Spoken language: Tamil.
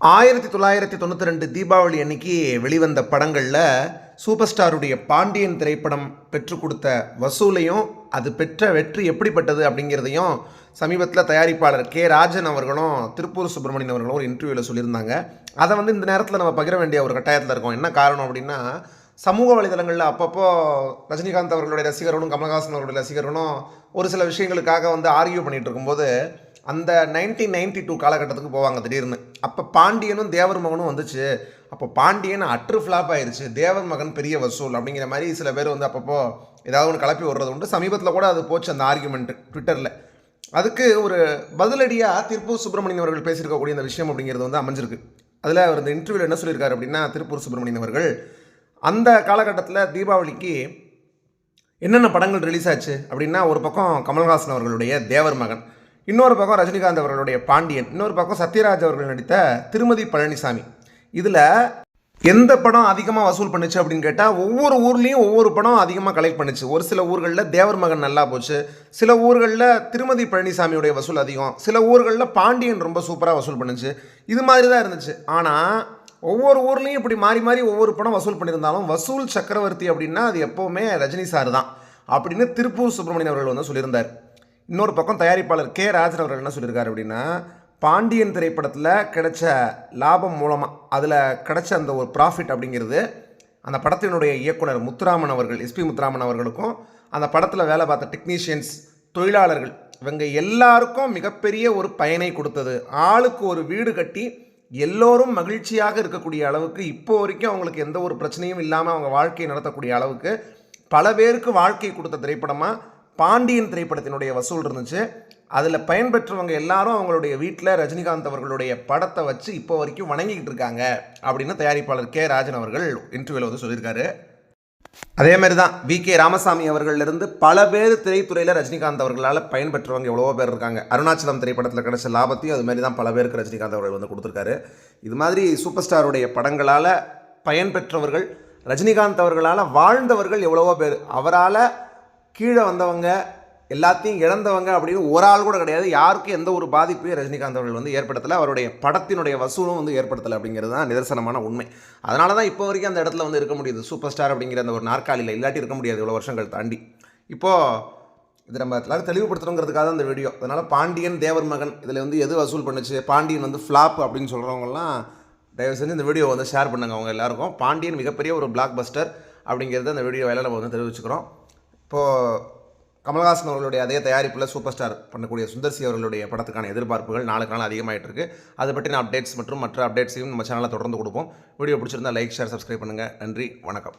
ஆயிரத்தி தொள்ளாயிரத்தி தொண்ணூற்றி ரெண்டு தீபாவளி அன்னைக்கு வெளிவந்த படங்களில் சூப்பர் ஸ்டாருடைய பாண்டியன் திரைப்படம் பெற்று கொடுத்த வசூலையும் அது பெற்ற வெற்றி எப்படிப்பட்டது அப்படிங்கிறதையும் சமீபத்தில் தயாரிப்பாளர் கே ராஜன் அவர்களும் திருப்பூர் சுப்பிரமணியன் அவர்களும் ஒரு இன்டர்வியூவில் சொல்லியிருந்தாங்க. அதை வந்து இந்த நேரத்தில் நம்ம பகிர வேண்டிய ஒரு கட்டாயத்தில் இருக்கோம். என்ன காரணம் அப்படின்னா சமூக வலைதளங்களில் அப்பப்போ ரஜினிகாந்த் அவர்களுடைய ரசிகர்களும் கமல்ஹாசன் அவர்களுடைய ரசிகர்களும் ஒரு சில விஷயங்களுக்காக வந்து ஆர்கியூ பண்ணிகிட்டு இருக்கும்போது அந்த நைன்டீன் நைன்டி டூ காலகட்டத்துக்கு போவாங்க திடீர்னு. அப்போ பாண்டியனும் தேவர் மகனும் வந்துச்சு. அப்போ பாண்டியன் அற்று ஃப்ளாப் ஆயிடுச்சு தேவர் மகன் பெரிய வசூல் அப்படிங்கிற மாதிரி சில பேர் வந்து அப்பப்போ ஏதாவது ஒன்று கிளப்பி விடுறது உண்டு. சமீபத்தில் கூட அது போச்சு அந்த ஆர்கியூமெண்ட் ட்விட்டரில் அதுக்கு ஒரு பதிலடியாக திருப்பூர் சுப்பிரமணியன் அவர்கள் பேசியிருக்கக்கூடிய இந்த விஷயம் அப்படிங்கிறது வந்து அமைஞ்சிருக்கு. அதில் அவர் இந்த இன்டர்வியூவில் என்ன சொல்லியிருக்காரு அப்படின்னா திருப்பூர் சுப்பிரமணியன் அவர்கள் அந்த காலகட்டத்தில் தீபாவளிக்கு என்னென்ன படங்கள் ரிலீஸ் ஆச்சு அப்படின்னா ஒரு பக்கம் கமல்ஹாசன் அவர்களுடைய தேவர் மகன். இன்னொரு பக்கம் ரஜினிகாந்த் அவர்களுடைய பாண்டியன் இன்னொரு பக்கம் சத்யராஜ் அவர்கள் நடித்த திருமதி பழனிசாமி. இதில் எந்த படம் அதிகமாக வசூல் பண்ணுச்சு அப்படின்னு கேட்டால் ஒவ்வொரு ஊர்லேயும் ஒவ்வொரு படம் அதிகமாக கலெக்ட் பண்ணுச்சு. ஒரு சில ஊர்களில் தேவர் மகன் நல்லா போச்சு. சில ஊர்களில் திருமதி பழனிசாமியுடைய வசூல் அதிகம். சில ஊர்களில் பாண்டியன் ரொம்ப சூப்பராக வசூல் பண்ணுச்சு. இது மாதிரி தான் இருந்துச்சு. ஆனால் ஒவ்வொரு ஊர்லேயும் இப்படி மாறி மாறி ஒவ்வொரு படம் வசூல் பண்ணியிருந்தாலும் வசூல் சக்கரவர்த்தி அப்படின்னா அது எப்போவுமே ரஜினி சார் தான் அப்படின்னு திருப்பூர் சுப்பிரமணியன் அவர்கள் வந்து சொல்லியிருந்தார். இன்னொரு பக்கம் தயாரிப்பாளர் கே ராஜன் அவர்கள் என்ன சொல்லியிருக்காரு அப்படின்னா பாண்டியன் திரைப்படத்தில் கிடைச்ச லாபம் மூலமாக அதில் கிடைச்ச அந்த ஒரு ப்ராஃபிட் அப்படிங்கிறது அந்த படத்தினுடைய இயக்குனர் முத்துராமன் அவர்கள் எஸ்பி முத்துராமன் அவர்களுக்கும் அந்த படத்தில் வேலை பார்த்த டெக்னீஷியன்ஸ் தொழிலாளர்கள் இவங்க எல்லாருக்கும் மிகப்பெரிய ஒரு பயனை கொடுத்தது. ஆளுக்கு ஒரு வீடு கட்டி எல்லோரும் மகிழ்ச்சியாக இருக்கக்கூடிய அளவுக்கு இப்போ வரைக்கும் அவங்களுக்கு எந்த ஒரு பிரச்சனையும் இல்லாமல் அவங்க வாழ்க்கையை நடத்தக்கூடிய அளவுக்கு பல பேருக்கு வாழ்க்கை கொடுத்த திரைப்படமாக பாண்டியன் திரைப்படத்தினுடைய வசூல் இருந்துச்சு. அதில் பயன்பெற்றவங்க எல்லாரும் அவங்களுடைய வீட்டில் ரஜினிகாந்த் அவர்களுடைய படத்தை வச்சு இப்போ வரைக்கும் வணங்கிக்கிட்டு இருக்காங்க அப்படின்னு தயாரிப்பாளர் கே ராஜன் அவர்கள் இன்டர்வியூவில் வந்து சொல்லியிருக்காரு. அதே மாதிரி தான் வி கே ராமசாமி அவர்களிருந்து பல பேர் திரைத்துறையில் ரஜினிகாந்த் அவர்களால் பயன்பெற்றவங்க எவ்வளவோ பேர் இருக்காங்க. அருணாச்சலம் திரைப்படத்தில் கிடைச்ச லாபத்தையும் அது மாதிரி தான் பல பேருக்கு ரஜினிகாந்த் அவர்கள் வந்து கொடுத்துருக்காரு. இது மாதிரி சூப்பர் ஸ்டாருடைய படங்களால் பயன்பெற்றவர்கள் ரஜினிகாந்த் அவர்களால் வாழ்ந்தவர்கள் எவ்வளவோ பேர். அவரால் கீழே வந்தவங்க எல்லாத்தையும் இழந்தவங்க அப்படின்னு ஒரு ஆள் கூட கிடையாது. யாருக்கும் எந்த ஒரு பாதிப்பையும் ரஜினிகாந்த் அவர்கள் வந்து ஏற்படுத்தலை. அவருடைய படத்தினுடைய வசூலும் வந்து ஏற்படுத்தலை அப்படிங்கிறது தான் நிதர்சனமான உண்மை. அதனால தான் இப்போ வரைக்கும் அந்த இடத்துல வந்து இருக்க முடியுது. சூப்பர் ஸ்டார் அப்படிங்கிற அந்த ஒரு நாற்காலியில். இல்லாட்டி இருக்க முடியாது இவ்வளோ வருஷங்கள் தாண்டி. இப்போது இது நம்ம எல்லாரும் தெளிவுபடுத்தணுங்கிறதுக்காக தான் இந்த வீடியோ அதனால் பாண்டியன் தேவர் மகன் இதில் வந்து எது வசூல் பண்ணுச்சு? பாண்டியன் வந்து ஃப்ளாப் அப்படின்னு சொல்கிறவங்கலாம் தயவு செஞ்சு இந்த வீடியோ வந்து ஷேர் பண்ணுங்கள் அவங்க எல்லாருக்கும். பாண்டியன் மிகப்பெரிய ஒரு பிளாக் பஸ்டர் அப்படிங்கிறத அந்த வீடியோ வேலை நம்ம வந்து தெரிவிச்சுக்கிறோம். இப்போது கமல்ஹாசன் அவர்களுடைய அதே தயாரிப்பில் சூப்பர் ஸ்டார் பண்ணக்கூடிய சுந்தர்சி அவர்களுடைய படத்துக்கான எதிர்பார்ப்புகள் நாளுக்கு நாள் அதிகமாகிட்டு இருக்கு அதை பற்றின அப்டேட்ஸ் மற்றும் மற்ற அப்டேட்ஸையும் நம்ம சேனலில் தொடர்ந்து கொடுப்போம். வீடியோ பிடிச்சிருந்தா லைக் ஷேர் சப்ஸ்கிரைப் பண்ணுங்கள் நன்றி வணக்கம்.